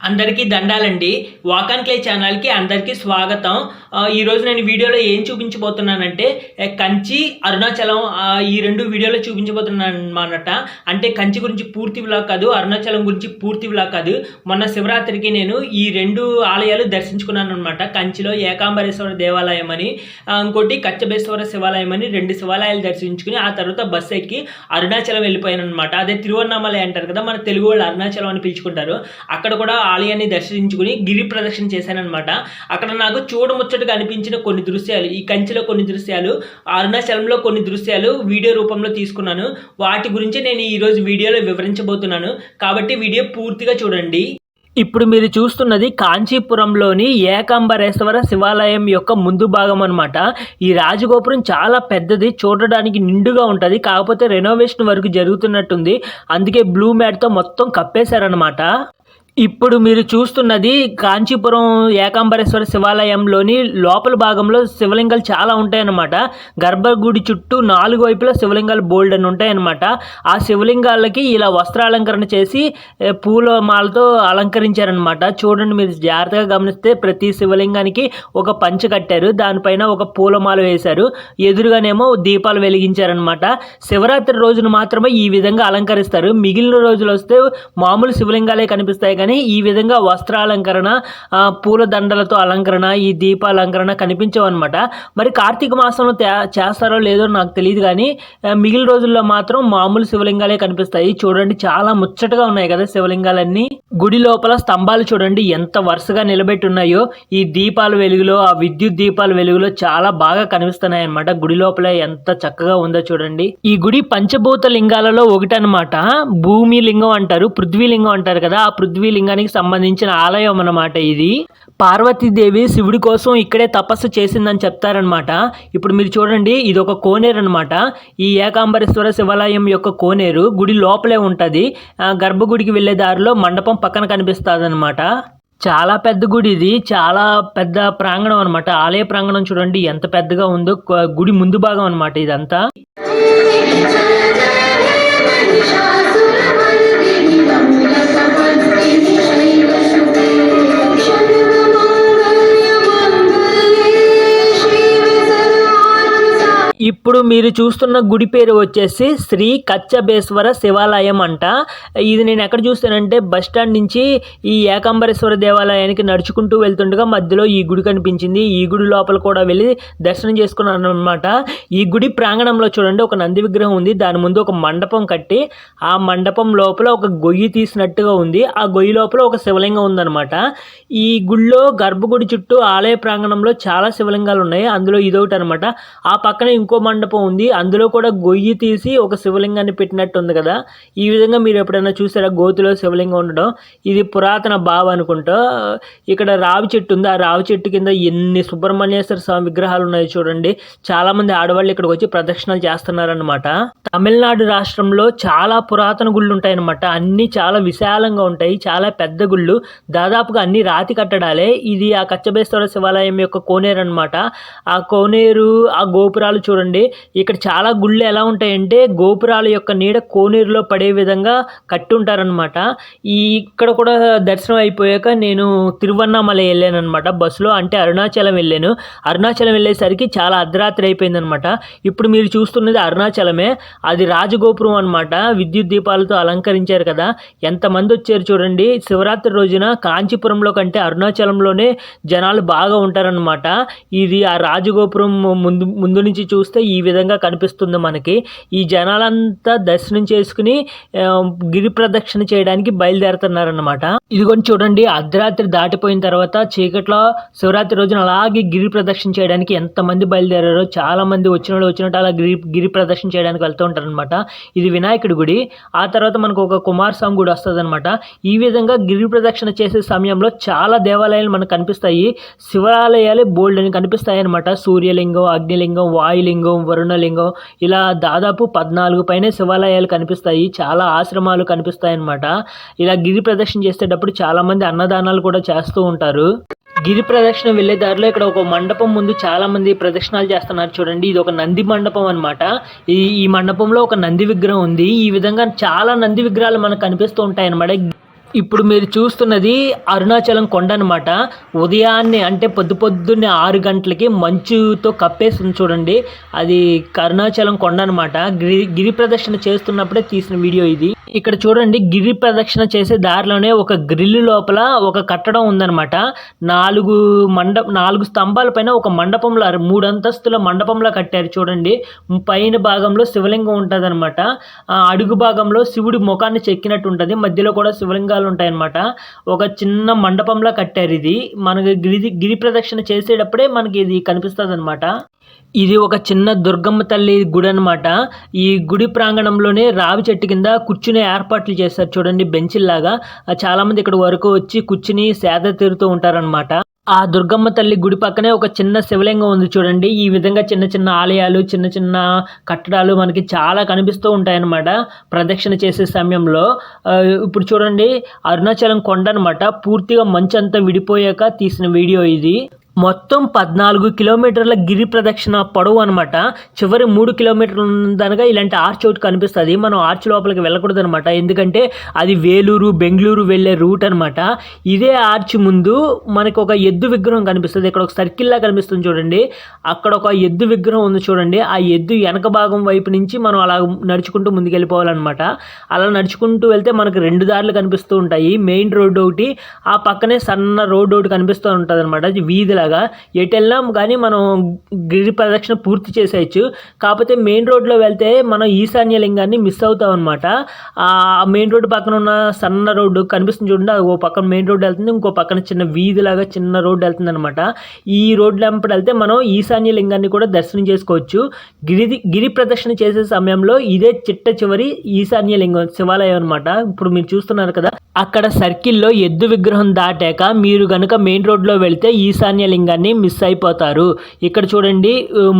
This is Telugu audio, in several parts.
అందరికీ దండాలండి. వాక్ అండ్ క్లే ఛానల్కి అందరికీ స్వాగతం. ఈరోజు నేను వీడియోలో ఏం చూపించబోతున్నానంటే కంచి అరుణాచలం ఈ రెండు వీడియోలో చూపించబోతున్నాను అనమాట అంటే కంచి గురించి పూర్తి వ్లాగ్ కాదు అరుణాచలం గురించి పూర్తి వ్లాగ్ కాదు. మొన్న శివరాత్రికి నేను ఈ రెండు ఆలయాలు దర్శించుకున్నాను అనమాట కంచిలో ఏకాంబరేశ్వర దేవాలయం అని ఇంకోటి కచ్చబేశ్వర శివాలయం అని రెండు శివాలయాలు దర్శించుకుని ఆ తర్వాత బస్సు ఎక్కి అరుణాచలం వెళ్ళిపోయాను అనమాట అదే తిరువన్నామలై అంటారు కదా మన తెలుగు వాళ్ళు అరుణాచలం అని పిలుచుకుంటారు. అక్కడ కూడా ఆలయాన్ని దర్శించుకుని గిరి ప్రదక్షిణ చేశానమాట అక్కడ నాకు చూడముచ్చటగా అనిపించిన కొన్ని దృశ్యాలు ఈ కంచిలో కొన్ని దృశ్యాలు అరుణాచలంలో కొన్ని దృశ్యాలు వీడియో రూపంలో తీసుకున్నాను. వాటి గురించి నేను ఈరోజు వీడియోలో వివరించబోతున్నాను. కాబట్టి వీడియో పూర్తిగా చూడండి. ఇప్పుడు మీరు చూస్తున్నది కాంచీపురంలోని ఏకాంబరేశ్వర శివాలయం యొక్క ముందు భాగం అనమాట ఈ రాజగోపురం చాలా పెద్దది చూడడానికి నిండుగా ఉంటుంది. కాకపోతే రెనోవేషన్ వరకు జరుగుతున్నట్టుంది. అందుకే బ్లూ మ్యాట్తో మొత్తం కప్పేశారనమాట ఇప్పుడు మీరు చూస్తున్నది కాంచీపురం ఏకాంబరేశ్వర శివాలయంలోని లోపల భాగంలో శివలింగాలు చాలా ఉంటాయన్నమాట. గర్భగుడి చుట్టూ నాలుగు వైపులా శివలింగాలు బోల్డ్ అని ఉంటాయన్నమాట. ఆ శివలింగాలకి ఇలా వస్త్రాలంకరణ చేసి పూలమాలతో పూల మాలతో అలంకరించారనమాట చూడండి మీరు జాగ్రత్తగా గమనిస్తే ప్రతి శివలింగానికి ఒక పంచ కట్టారు. దానిపైన ఒక పూలమాల వేశారు. ఎదురుగానేమో దీపాలు వెలిగించారనమాట శివరాత్రి రోజున మాత్రమే ఈ విధంగా అలంకరిస్తారు. మిగిలిన రోజులు వస్తే మామూలు శివలింగాలే కనిపిస్తాయి కానీ ఈ విధంగా వస్త్రాలంకరణ పూలదండలతో అలంకరణ ఈ దీపాలంకరణ కనిపించవన్నమాట. మరి కార్తీక మాసంలో చేస్తారో లేదో నాకు తెలియదు కానీ మిగిలిన రోజుల్లో మాత్రం మామూలు శివలింగాలే కనిపిస్తాయి. చూడండి చాలా ముచ్చటగా ఉన్నాయి కదా శివలింగాలన్నీ. గుడి లోపల స్తంభాలు చూడండి ఎంత వరుసగా నిలబెట్టి ఉన్నాయో. ఈ దీపాల వెలుగులో ఆ విద్యుత్ దీపాల వెలుగులో చాలా బాగా కనిపిస్తున్నాయి అనమాట గుడి లోపల ఎంత చక్కగా ఉందో చూడండి. ఈ గుడి పంచభూత లింగాలలో ఒకటి అనమాట భూమి లింగం అంటారు పృథ్వీ లింగం అంటారు కదా ఆ పృథ్వీ లింగానికి సంబంధించిన ఆలయం అన్నమాట ఇది. పార్వతీదేవి శివుడి కోసం ఇక్కడే తపస్సు చేసిందని చెప్తారనమాట ఇప్పుడు మీరు చూడండి ఇది ఒక కోనేరు అనమాట ఈ ఏకాంబరేశ్వర శివాలయం యొక్క కోనేరు గుడి లోపలే ఉంటుంది. గర్భగుడికి వెళ్ళే దారిలో మండపం పక్కన కనిపిస్తుంది అనమాట చాలా పెద్ద గుడి ఇది. చాలా పెద్ద ప్రాంగణం అనమాట ఆలయ ప్రాంగణం చూడండి ఎంత పెద్దగా ఉందో గుడి ముందు భాగం అనమాట ఇదంతా. ఇప్పుడు మీరు చూస్తున్న గుడి పేరు వచ్చేసి శ్రీ కచ్చబేశ్వర శివాలయం అంట. ఇది నేను ఎక్కడ చూస్తానంటే బస్ స్టాండ్ నుంచి ఈ ఏకాంబరేశ్వర దేవాలయానికి నడుచుకుంటూ వెళ్తుండగా మధ్యలో ఈ గుడి కనిపించింది. ఈ గుడి లోపల కూడా వెళ్ళి దర్శనం చేసుకున్నాను అనమాట ఈ గుడి ప్రాంగణంలో చూడండి ఒక నంది విగ్రహం ఉంది. దాని ముందు ఒక మండపం కట్టి ఆ మండపం లోపల ఒక గొయ్యి తీసినట్టుగా ఉంది. ఆ గొయ్యి లోపల ఒక శివలింగం ఉందన్నమాట. ఈ గుడిలో గర్భగుడి చుట్టూ ఆలయ ప్రాంగణంలో చాలా శివలింగాలు ఉన్నాయి. అందులో ఇదొకటి అనమాట ఆ పక్కన ఇంకో మండపం ఉంది. అందులో కూడా గొయ్యి తీసి ఒక శివలింగాన్ని పెట్టినట్టు ఉంది కదా. ఈ విధంగా మీరు ఎప్పుడైనా చూసారా? గోతిలో శివలింగం ఉండడం. ఇది పురాతన బావ అనుకుంటా. ఇక్కడ రావి చెట్టు ఉంది. ఆ రావి చెట్టు కింద ఎన్ని సుబ్రహ్మణ్యేశ్వర స్వామి విగ్రహాలు ఉన్నాయి చూడండి. చాలా మంది ఆడవాళ్ళు ఇక్కడికి వచ్చి ప్రదక్షిణలు చేస్తున్నారనమాట తమిళనాడు రాష్ట్రంలో చాలా పురాతన గుళ్ళు ఉంటాయన్నమాట అన్ని చాలా విశాలంగా ఉంటాయి. చాలా పెద్ద గుళ్ళు. దాదాపుగా అన్ని రాతి కట్టడాలే. ఇది ఆ కచ్చబేశ్వర శివాలయం యొక్క కోనేరు అనమాట ఆ కోనేరు ఆ గోపురాలు చూడండి. ఇక్కడ చాలా గుళ్ళు ఎలా ఉంటాయంటే గోపురాల యొక్క నీడ కోనేరులో పడే విధంగా కట్టి ఉంటారనమాట ఈ ఇక్కడ కూడా దర్శనం అయిపోయాక నేను తిరువన్నామలై వెళ్ళాను అనమాట బస్సులో. అంటే అరుణాచలం వెళ్ళాను. అరుణాచలం వెళ్ళేసరికి చాలా అర్ధరాత్రి అయిపోయిందనమాట ఇప్పుడు మీరు చూస్తున్నది అరుణాచలమే. అది రాజగోపురం అనమాట విద్యుత్ దీపాలతో అలంకరించారు కదా. ఎంతమంది వచ్చారు చూడండి. శివరాత్రి రోజున కాంచీపురంలో కంటే అరుణాచలంలోనే జనాలు బాగా ఉంటారనమాట ఇది ఆ రాజగోపురం ముందు ముందు నుంచి చూస్తే ఈ విధంగా కనిపిస్తుంది మనకి. ఈ జనాలంతా దర్శనం చేసుకుని గిరి ప్రదక్షిణ చేయడానికి బయలుదేరుతున్నారన్నమాట. ఇదిగోని చూడండి అర్ధరాత్రి దాటిపోయిన తర్వాత చీకట్లో శివరాత్రి రోజున అలాగే గిరి ప్రదక్షిణ చేయడానికి ఎంతమంది బయలుదేరారో చాలా మంది వచ్చిన వాళ్ళు వచ్చినట్టు అలా గిరి గిరి ప్రదక్షిణ చేయడానికి వెళ్తూ ఉంటారనమాట ఇది వినాయకుడి గుడి. ఆ తర్వాత మనకు ఒక కుమార్ స్వామి గుడి వస్తుంది ఈ విధంగా గిరి ప్రదక్షిణ చేసే సమయంలో చాలా దేవాలయాలు మనకు కనిపిస్తాయి. శివాలయాలు బోల్డ్ అని కనిపిస్తాయి అనమాట సూర్యలింగం అగ్నిలింగం వాయులింగం వరుణలింగం ఇలా దాదాపు పద్నాలుగు పైన శివాలయాలు కనిపిస్తాయి. చాలా ఆశ్రమాలు కనిపిస్తాయి అనమాట ఇలా గిరి ప్రదక్షిణ చేసే చాలా మంది అన్నదానాలు కూడా చేస్తూ ఉంటారు. గిరి ప్రదక్షిణ వెళ్ళే దారిలో ఇక్కడ ఒక మండపం ముందు చాలా మంది ప్రదక్షిణాలు చేస్తున్నారు చూడండి. ఇది ఒక నంది మండపం అన్నమాట. ఈ ఈ మండపంలో ఒక నంది విగ్రహం ఉంది. ఈ విధంగా చాలా నంది విగ్రహాలు మనకు కనిపిస్తూ ఉంటాయి అన్నమాట. ఇప్పుడు మీరు చూస్తున్నది అరుణాచలం కొండ అనమాట ఉదయాన్నే అంటే పొద్దు పొద్దున్నే ఆరు గంటలకి మంచుతో కప్పేస్తుంది చూడండి. అది అరుణాచలం కొండ అనమాట గిరి గిరి ప్రదర్శన చేస్తున్నప్పుడే తీసిన వీడియో ఇది. ఇక్కడ చూడండి గిరి ప్రదక్షిణ చేసే దారిలోనే ఒక గ్రిల్ లోపల ఒక కట్టడం ఉందన్నమాట. నాలుగు మండ నాలుగు స్తంభాల పైన ఒక మండపంలో మూడు అంతస్తుల మండపంలో కట్టారు చూడండి. పైన భాగంలో శివలింగం ఉంటుంది అనమాట అడుగు భాగంలో శివుడి ముఖాన్ని చెక్కినట్టు ఉంటుంది మధ్యలో కూడా శివలింగాలు ఉంటాయన్నమాట ఒక చిన్న మండపంలో కట్టారు ఇది. మనకి గిరి గిరి ప్రదక్షిణ చేసేటప్పుడే మనకి ఇది కనిపిస్తుంది అనమాట ఇది ఒక చిన్న దుర్గమ్మ తల్లి గుడి అనమాట ఈ గుడి ప్రాంగణంలోనే రావి చెట్టు కింద కూర్చునే ఏర్పాట్లు చేశారు. చూడండి బెంచ్లాగా చాలామంది ఇక్కడ వరకు వచ్చి కూర్చుని సేద తీరుతూ ఉంటారనమాట ఆ దుర్గమ్మ తల్లి గుడి పక్కనే ఒక చిన్న శివలింగం ఉంది చూడండి. ఈ విధంగా చిన్న చిన్న ఆలయాలు చిన్న చిన్న కట్టడాలు మనకి చాలా కనిపిస్తూ ఉంటాయన్నమాట ప్రదక్షిణ చేసే సమయంలో. ఇప్పుడు చూడండి అరుణాచలం కొండ అనమాట పూర్తిగా మంచు అంతా విడిపోయాక తీసిన వీడియో ఇది. మొత్తం పద్నాలుగు కిలోమీటర్ల గిరి ప్రదక్షిణ పొడవు అనమాట చివరి మూడు కిలోమీటర్లు ఉందనగా ఇలాంటి ఆర్చ్ ఒకటి కనిపిస్తుంది. మనం ఆర్చ్ లోపలికి వెళ్ళకూడదు అనమాట ఎందుకంటే అది వేలూరు బెంగళూరు వెళ్ళే రూట్ అనమాట ఇదే ఆర్చ్ ముందు మనకు ఒక ఎద్దు విగ్రహం కనిపిస్తుంది. ఇక్కడ ఒక సర్కిల్లా కనిపిస్తుంది చూడండి. అక్కడ ఒక ఎద్దు విగ్రహం ఉంది చూడండి. ఆ ఎద్దు వెనక భాగం వైపు నుంచి మనం అలా నడుచుకుంటూ ముందుకెళ్ళిపోవాలన్నమాట. అలా నడుచుకుంటూ వెళ్తే మనకు రెండు దారులు కనిపిస్తూ ఉంటాయి. మెయిన్ రోడ్డు ఒకటి ఆ పక్కనే సన్న రోడ్డు ఒకటి కనిపిస్తూ ఉంటుంది అనమాట వీధిలా లాగా ఎటు వెళ్ళినాం కానీ మనం గిరి ప్రదక్షిణ పూర్తి చేసేయచ్చు. కాకపోతే మెయిన్ రోడ్లో వెళ్తే మనం ఈశాన్య లింగాన్ని మిస్ అవుతాం అనమాట ఆ మెయిన్ రోడ్డు పక్కన ఉన్న సన్న రోడ్డు కనిపిస్తుంది చూడండి. ఓ పక్కన మెయిన్ రోడ్డు వెళ్తుంది ఇంకో పక్కన చిన్న వీధిలాగా చిన్న రోడ్డు వెళ్తుంది అనమాట ఈ రోడ్డు వెంపటి వెళ్తే మనం ఈశాన్య లింగాన్ని కూడా దర్శనం చేసుకోవచ్చు. గిరి గిరి ప్రదక్షిణ చేసే సమయంలో ఇదే చిట్ట చివరి ఈశాన్య లింగం శివాలయం అనమాట ఇప్పుడు మీరు చూస్తున్నారు కదా. అక్కడ సర్కిల్లో ఎద్దు విగ్రహం దాటాక మీరు గనుక మెయిన్ రోడ్లో వెళ్తే ఈశాన్య లింగం లింగాన్ని మిస్ అయిపోతారు. ఇక్కడ చూడండి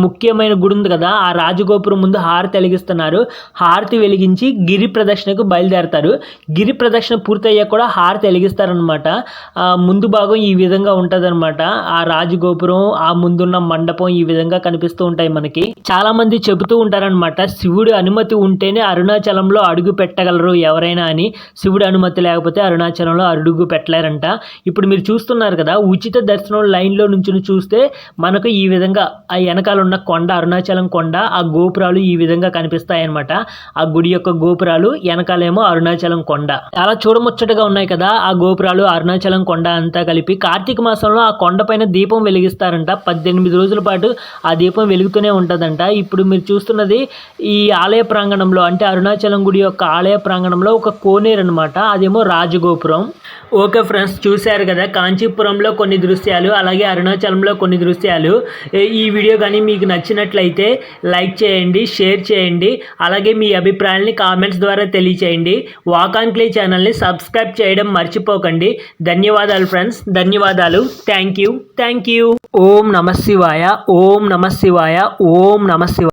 ముఖ్యమైన గుడి ఉంది కదా ఆ రాజగోపురం ముందు హారతి వెలిగిస్తున్నారు. హారతి వెలిగించి గిరి ప్రదక్షిణకు బయలుదేరతారు. గిరి ప్రదక్షిణ పూర్తయ్యాక కూడా హారతి వెలిగిస్తారనమాట ముందు భాగం ఈ విధంగా ఉంటుందన్నమాట. ఆ రాజగోపురం ఆ ముందున్న మండపం ఈ విధంగా కనిపిస్తూ ఉంటాయి మనకి. చాలా మంది చెబుతూ ఉంటారనమాట శివుడి అనుమతి ఉంటేనే అరుణాచలంలో అడుగు పెట్టగలరు ఎవరైనా అని. శివుడి అనుమతి లేకపోతే అరుణాచలంలో అడుగు పెట్టలేరంట. ఇప్పుడు మీరు చూస్తున్నారు కదా ఉచిత దర్శనం లైన్లో నుంచి చూస్తే మనకు ఈ విధంగా ఆ వెనకాల ఉన్న కొండ అరుణాచలం కొండ ఆ గోపురాలు ఈ విధంగా కనిపిస్తాయన్నమాట. ఆ గుడి యొక్క గోపురాలు వెనకాలేమో అరుణాచలం కొండ. చాలా చూడముచ్చటగా ఉన్నాయి కదా ఆ గోపురాలు అరుణాచలం కొండ అంతా కలిపి. కార్తీక మాసంలో ఆ కొండ పైన దీపం వెలిగిస్తారంట. పద్దెనిమిది రోజుల పాటు ఆ దీపం వెలుగుతూనే ఉంటుందంట. ఇప్పుడు మీరు చూస్తున్నది ఈ ఆలయ ప్రాంగణంలో అంటే అరుణాచలం గుడి యొక్క ఆలయ ప్రాంగణంలో ఒక కోనేరు అనమాట అదేమో రాజగోపురం. ఓకే ఫ్రెండ్స్ చూశారు కదా కాంచీపురంలో కొన్ని దృశ్యాలు అలాగే అరుణాచలంలో కొన్ని దృశ్యాలు. ఈ వీడియో కానీ మీకు నచ్చినట్లయితే లైక్ చేయండి షేర్ చేయండి అలాగే మీ అభిప్రాయాల్ని కామెంట్స్ ద్వారా తెలియచేయండి. వాక్ ఆన్ క్లే ఛానల్ని సబ్స్క్రైబ్ చేయడం మర్చిపోకండి. ధన్యవాదాలు ఫ్రెండ్స్ ధన్యవాదాలు. Thank you thank you. ఓం నమ శివాయ ఓం నమ శివాయ ఓం నమ శివాయ.